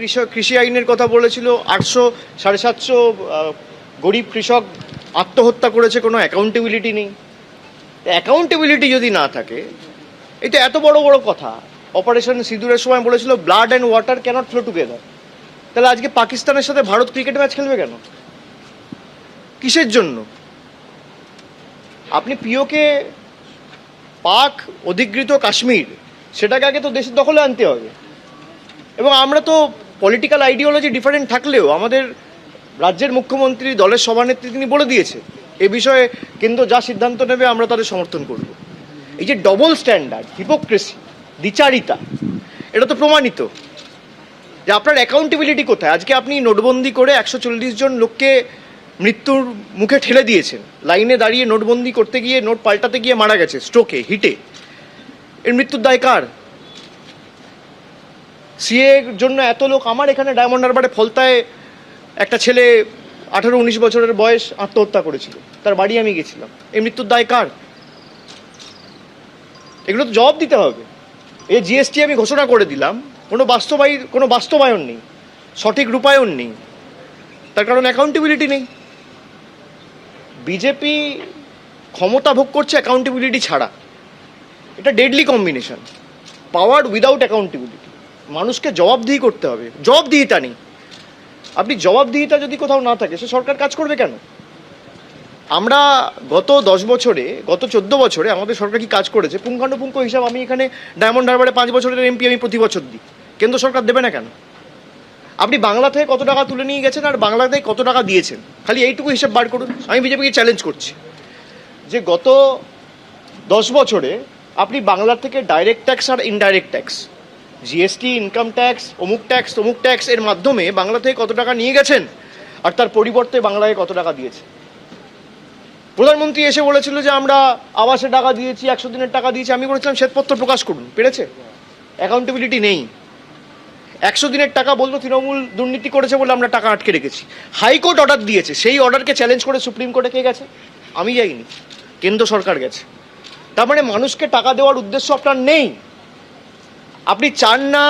কৃষক কৃষি আইনের কথা বলেছিল, আটশো, সাড়ে সাতশো গরিব কৃষক আত্মহত্যা করেছে, কোনো অ্যাকাউন্টেবিলিটি নেই। অ্যাকাউন্টেবিলিটি যদি না থাকে, এটা এত বড় বড় কথা। অপারেশন সিঁদুরের সময় বলেছিল blood and water cannot flow together তাহলে আজকে পাকিস্তানের সাথে ভারত ক্রিকেট ম্যাচ খেলবে কেন? কিসের জন্য? আপনি পিওকে পাক অধিকৃত কাশ্মীর, সেটাকে আগে তো দেশের দখলে আনতে হবে। এবং আমরা তো পলিটিক্যাল আইডিওলজি ডিফারেন্ট থাকলেও আমাদের রাজ্যের মুখ্যমন্ত্রী, দলের সভানেত্রী তিনি বলে দিয়েছে, এ বিষয়ে কেন্দ্র যা সিদ্ধান্ত নেবে আমরা তাদের সমর্থন করব। এই যে ডবল স্ট্যান্ডার্ড হিপোক্রেসি দ্বিচারিতা, এটা তো প্রমাণিত যে আপনার অ্যাকাউন্টেবিলিটি কোথায়? আজকে আপনি নোটবন্দি করে একশো চল্লিশ জন লোককে মৃত্যুর মুখে ঠেলে দিয়েছেন। লাইনে দাঁড়িয়ে নোটবন্দি করতে গিয়ে, নোট পাল্টাতে গিয়ে মারা গেছে স্ট্রোকে হিটে এর মৃত্যুর দায় কার? সিএ জন্য এত লোক, আমার এখানে ডায়মন্ড হারবারে ফলতায় একটা ছেলে আঠারো উনিশ বছরের বয়স আত্মহত্যা করেছিল। তার বাড়ি আমি গেছিলাম। এই মৃত্যুর দায় কার? এগুলো তো জবাব দিতে হবে। এই জিএসটি আমি ঘোষণা করে দিলাম। কোনো বাস্তবায়ী, কোনো বাস্তবায়ন নেই। সঠিক রূপায়ণ নেই। তার কারণ অ্যাকাউন্টেবিলিটি নেই। বিজেপি ক্ষমতা ভোগ করছে অ্যাকাউন্টেবিলিটি ছাড়া। এটা deadly combination power without accountability মানুষকে জবাবদিহি করতে হবে। জবাবদিহিতা নেই। আপনি জবাবদিহিতা যদি কোথাও না থাকে, সে সরকার কাজ করবে কেন? আমরা গত দশ বছরে, গত চোদ্দ বছরে আমাদের সরকার কি কাজ করেছে? পুঙ্খানুপুঙ্খ হিসাব আমি এখানে ডায়মন্ড হারবারে পাঁচ বছরের এমপি আমি প্রতি বছর দিই। কেন্দ্র সরকার দেবে না কেন? আপনি বাংলা থেকে কত টাকা তুলে নিয়ে গেছেন আর বাংলা থেকে কত টাকা দিয়েছেন? খালি এইটুকু হিসাব বার করুন। আমি বিজেপিকে চ্যালেঞ্জ করছি। যে গত দশ বছরে আপনি বাংলা থেকে ডাইরেক্ট ট্যাক্স আর indirect tax GST income tax অমুক ট্যাক্স তমুক ট্যাক্স এর মাধ্যমে বাংলা থেকে কত টাকা নিয়ে গেছেন? আর তার পরিবর্তে বাংলায় কত টাকা দিয়েছে? প্রধানমন্ত্রী এসে বলেছিল যে আমরা আবাসে টাকা দিয়েছি, একশো দিনের টাকা দিয়েছি। আমি বলেছিলাম, শ্বেতপত্র প্রকাশ করুন। পেরেছে? অ্যাকাউন্টেবিলিটি নেই। একশো দিনের টাকা বলতো তৃণমূল দুর্নীতি করেছে বলে আমরা টাকা আটকে রেখেছি। হাইকোর্ট অর্ডার দিয়েছে। সেই অর্ডারকে চ্যালেঞ্জ করে সুপ্রিম কোর্টে কে গেছে? আমি যাইনি। কেন্দ্র সরকার গেছে। তার মানে মানুষকে টাকা দেওয়ার উদ্দেশ্য আপনার নেই। আপনি চান না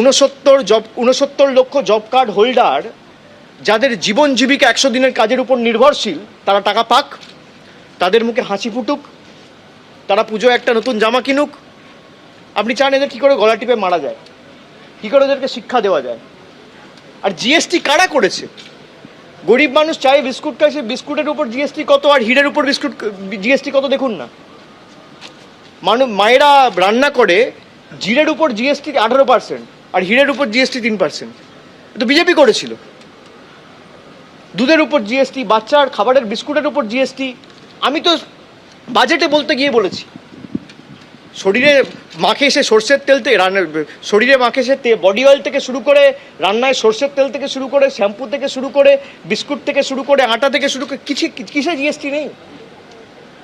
উনসত্তর জব উনসত্তর লক্ষ জব কার্ড হোল্ডার যাদের জীবন জীবিকা একশো দিনের কাজের উপর নির্ভরশীল, তারা টাকা পাক, তাদের মুখে হাসি ফুটুক, তারা পুজোয় একটা নতুন জামা কিনুক। আপনি চান এদের কী করে গলা টিপে মারা যায়, কী করে ওদেরকে শিক্ষা দেওয়া যায়। আর জিএসটি কারা করেছে? গরিব মানুষ চায় বিস্কুট খায়, সে বিস্কুটের উপর জিএসটি কত আর হিরের উপর বিস্কুট জিএসটি কত দেখুন না। মানুষ মায়েরা রান্না করে জিরের উপর জিএসটি আঠারো পার্সেন্ট আর হিরের উপর জিএসটি তিন পার্সেন্ট তো বিজেপি করেছিল। দুধের উপর জিএসটি, বাচ্চার খাবারের বিস্কুটের উপর জিএসটি, আমি তো বাজেটে বলতে গিয়ে বলেছি। শরীরে মাখে সে সর্ষের তেল থেকে রান্নার শরীরে মাখে সে বডি অয়েল থেকে শুরু করে রান্নায় সর্ষের তেল থেকে শুরু করে, শ্যাম্পু থেকে শুরু করে, বিস্কুট থেকে শুরু করে, আটা থেকে শুরু করে, কিছু, কিসে জিএসটি নেই?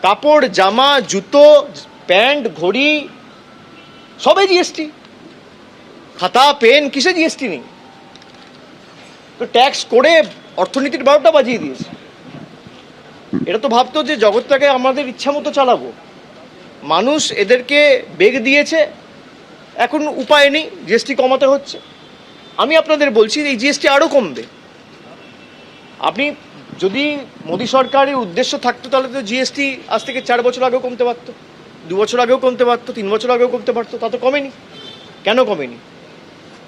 কাপড়, জামা, জুতো, প্যান্ট, ঘড়ি সবে জিএসটি খাতা, পেন, কিসে জিএসটি নেই? তো ট্যাক্স করে অর্থনীতির বারোটা বাজিয়ে দিয়েছে। এটা তো ভাবতো যে জগৎটাকে আমাদের ইচ্ছা মতো চালাবো। মানুষ এদেরকে বেগ দিয়েছে, এখন উপায় নেই জিএসটি কমাতে হচ্ছে। আমি আপনাদের বলছি, এই জিএসটি আরও কমবে। আপনি যদি মোদী সরকারের উদ্দেশ্য থাকতো, তাহলে তো জিএসটি আজ থেকে চার বছর আগেও কমতে পারতো। দু বছর আগেও কমতে পারতো, তিন বছর আগেও কমতে পারতো, তা তো কমেনি। কেন কমেনি?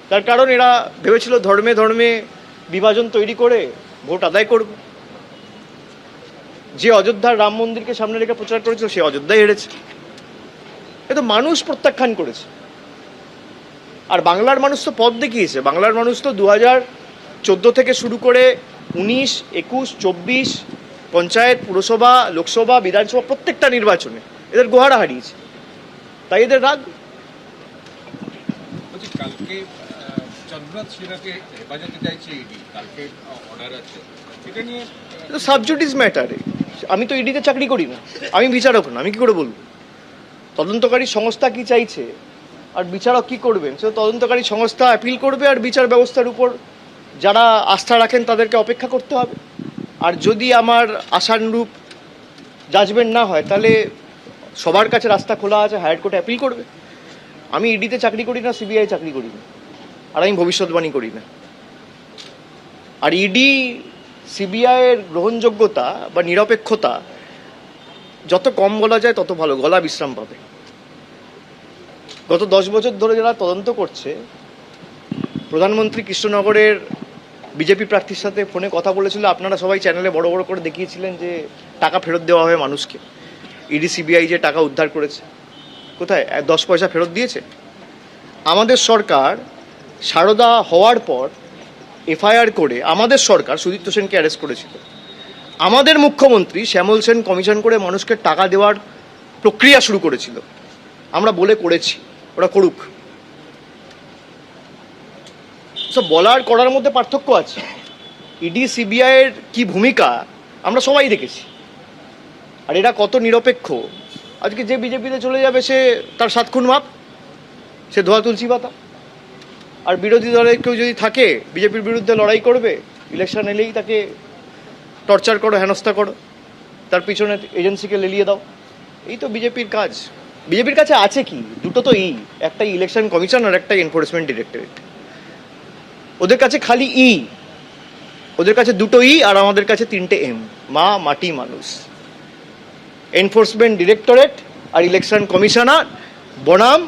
তার কারণ এরা ভেবেছিল ধর্মে ধর্মে বিভাজন তৈরি করে ভোট আদায় করবে। যে অযোধ্যার রাম মন্দিরকে সামনে রেখে প্রচার করেছিল, সে অযোধ্যায় হেরেছে। এ তো মানুষ প্রত্যাখ্যান করেছে। আর বাংলার মানুষ তো পথ দেখিয়েছে। বাংলার মানুষ তো দু হাজার চোদ্দ থেকে শুরু করে উনিশ, একুশ, চব্বিশ, পঞ্চায়েত, পুরসভা, লোকসভা, বিধানসভা, প্রত্যেকটা নির্বাচনে এদের গোহারা হারিয়েছে। তাই এদের রাগ? বলছি কালকে আহ, চন্দ্রনাথ সিনহাকে হেফাজতে চাইছে ইডি। কালকে অর্ডার আছে। এটা নিয়ে সাবজুডিস ম্যাটারে আমি তো ইডিতে চাকরি করি না। আমি বিচারক না। আমি কি করে বলব? তদন্তকারী সংস্থা কি চাইছে? আর বিচারক কি করবেন? সে তদন্তকারী সংস্থা অ্যাপিল করবে আর বিচার ব্যবস্থার উপর যারা আস্থা রাখেন তাদেরকে অপেক্ষা করতে হবে। আর যদি আমার আশানুরূপ জাজমেন্ট না হয় তাহলে সবার কাছে রাস্তা খোলা আছে হায়ার কোর্টে অ্যাপিল করবে। আমি ইডিতে চাকরি করি না সিবিআই চাকরি করি না। আর আমি ভবিষ্যৎবাণী করি না। আর ইডি সিবিআইয়ের গ্রহণযোগ্যতা বা নিরপেক্ষতা, যত কম বলা যায় তত ভালো, গলা বিশ্রাম পাবে। গত দশ বছর ধরে যারা তদন্ত করছে, প্রধানমন্ত্রী কৃষ্ণনগরের বিজেপি প্রার্থীর সাথে ফোনে কথা বলেছিল। আপনারা সবাই চ্যানেলে বড় বড় করে দেখিয়েছিলেন যে টাকা ফেরত দেওয়া হবে মানুষকে। ইডি, সিবিআই যে টাকা উদ্ধার করেছে, কোথায়? দশ পয়সা ফেরত দিয়েছে? আমাদের সরকার সারদা হওয়ার পর এফআইআর করে আমাদের সরকার সুদীপ্ত সেনকে অ্যারেস্ট করেছিল। আমাদের মুখ্যমন্ত্রী শ্যামল সেন কমিশন করে মানুষকে টাকা দেওয়ার প্রক্রিয়া শুরু করেছিল। আমরা বলে করেছি, ওরা করুক। সব বলার করার মধ্যে পার্থক্য আছে। ইডি, সিবিআইয়ের কি ভূমিকা, আমরা সবাই দেখেছি। আর এরা কত নিরপেক্ষ। আজকে যে বিজেপিতে চলে যাবে সে তার সাত খুন মাপ, সে ধোয়া তুলসী পাতা। আর বিরোধী দলের কেউ যদি থাকে, বিজেপির বিরুদ্ধে লড়াই করবে, ইলেকশন এলেই তাকে টর্চার করো, হেনস্থা করো। তার পিছনে এজেন্সিকে লেলিয়ে দাও। এই তো বিজেপির কাজ। বিজেপির কাছে আছে কি? দুটো তো ই, একটা ইলেকশন কমিশন আর একটা এনফোর্সমেন্ট ডিরেক্টরেট। ওদের কাছে খালি ই। ওদের কাছে দুটো ই আর আমাদের কাছে তিনটে এম। মা, মাটি, মানুষ। এনফোর্সমেন্ট ডিরেক্টরেট আর ইলেকশন কমিশনার বনাম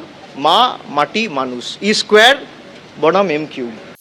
মা মাটি মানুষ ই স্কোয়ার বনাম এম কিউব।